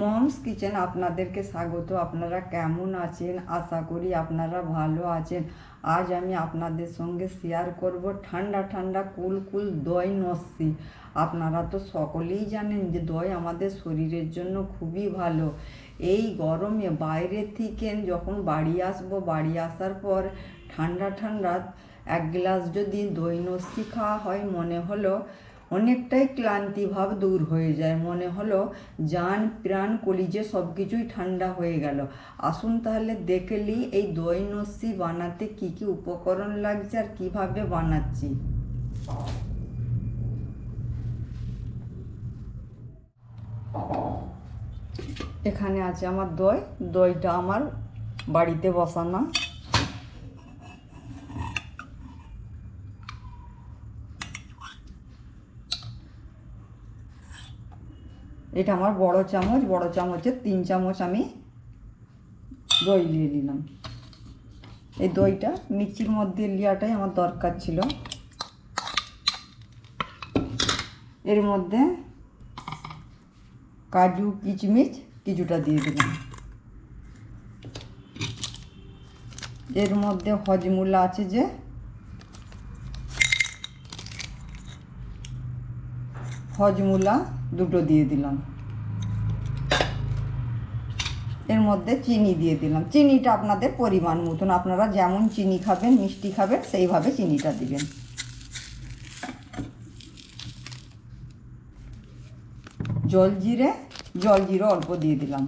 Moms kitchen, আপনাদেরকে স্বাগত। আপনারা কেমন আছেন? আশা করি আপনারা ভালো আছেন। আজ আমি আপনাদের সঙ্গে শেয়ার করব ঠান্ডা ঠান্ডা কুল কুল দই নস্যি। আপনারা তো সকলেই জানেন যে দই আমাদের শরীরের জন্য খুবই ভালো। এই গরমে বাইরে থেকে যখন বাড়ি আসব, বাড়ি আসার পর ঠান্ডা ঠান্ডা এক গ্লাস যদি দই নস্যি খাওয়া হয়, মনে হলো অনেকটাই ক্লান্তি ভাব দূর হয়ে যায়। মনে হলো জান প্রাণ, কলিজে সব কিছুই ঠান্ডা হয়ে গেল। আসুন তাহলে দেখলি এই দই নস্যি বানাতে কি কি উপকরণ লাগছে আর কীভাবে বানাচ্ছি। এখানে আছে আমার দই। দইটা আমার বাড়িতে বসানো। এটা আমার বড় চামচ, বড় চামচের তিন চামচ আমি দই নিয়ে নিলাম এই দইটা মিক্সির মধ্যে লিয়াটাই আমার দরকার ছিল। এর মধ্যে কাজু, কিচমিচ কিছুটা দিয়ে দিলাম। এর মধ্যে হজমুলা আছে যে, হজমুলা দুটো দিয়ে দিলাম। এর মধ্যে চিনি দিয়ে দিলাম। চিনিটা আপনাদের পরিমাণ মতন। আপনারা যেমন চিনি খাবেন, মিষ্টি খাবেন, সেইভাবে চিনিটা দিবেন। জল জিরে জল জিরে অল্প দিয়ে দিলাম।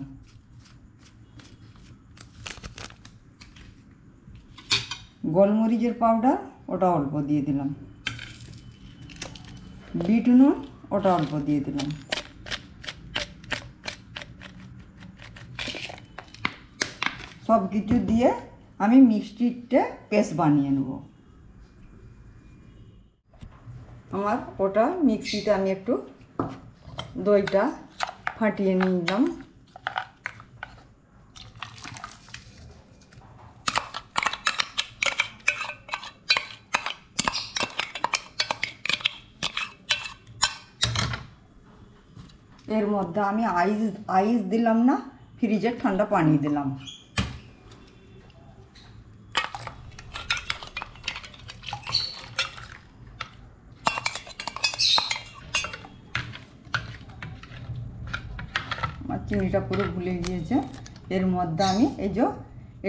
গোলমরিচের পাউডার, ওটা অল্প দিয়ে দিলাম। বিট নুন ওটা অল্প দিয়ে দিলাম। সব কিছু দিয়ে আমি মিষ্টিটা পেস্ট বানিয়ে নেব। আমার ওটা মিক্সিতে আমি একটু দইটা ফাটিয়ে নিলাম। এর মধ্যে আমি আইস আইস দিলাম না ফ্রিজের ঠান্ডা পানি দিলাম। আমার চিনিটা পুরো ভুলে গিয়েছে। এর মধ্যে আমি এই যে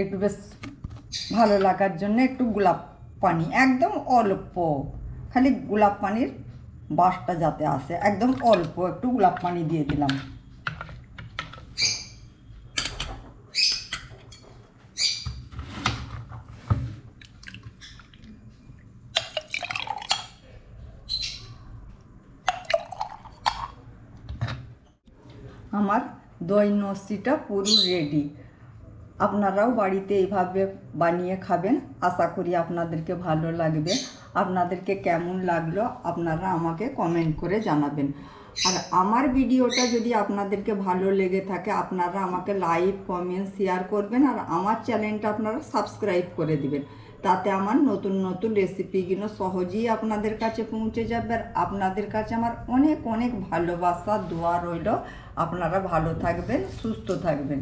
একটু বেশ ভালো লাগার জন্য একটু গোলাপ পানি, একদম অল্প, খালি গোলাপ পানির বাসটা যাতে আসে। একদম অল্প, একটু গোলাপ পানি দিয়ে দিলাম। আমার দই নস্যিটা পুরো রেডি আপনারাও বাড়িতে এইভাবে বানিয়ে খাবেন। আশা করি আপনাদেরকে ভালো লাগবে। আপনাদেরকে কেমন লাগল আপনারা আমাকে কমেন্ট করে জানাবেন। আর আমার ভিডিওটা যদি আপনাদেরকে ভালো লেগে থাকে, আপনারা আমাকে লাইক কমেন্ট শেয়ার করবেন আর আমার চ্যানেলটা আপনারা সাবস্ক্রাইব করে দিবেন। তাতে আমার নতুন নতুন রেসিপিগুলো সহজেই আপনাদের কাছে পৌঁছে যাবে। আর আপনাদের কাছে আমার অনেক অনেক ভালোবাসা, দোয়া রইল। আপনারা ভালো থাকবেন, সুস্থ থাকবেন।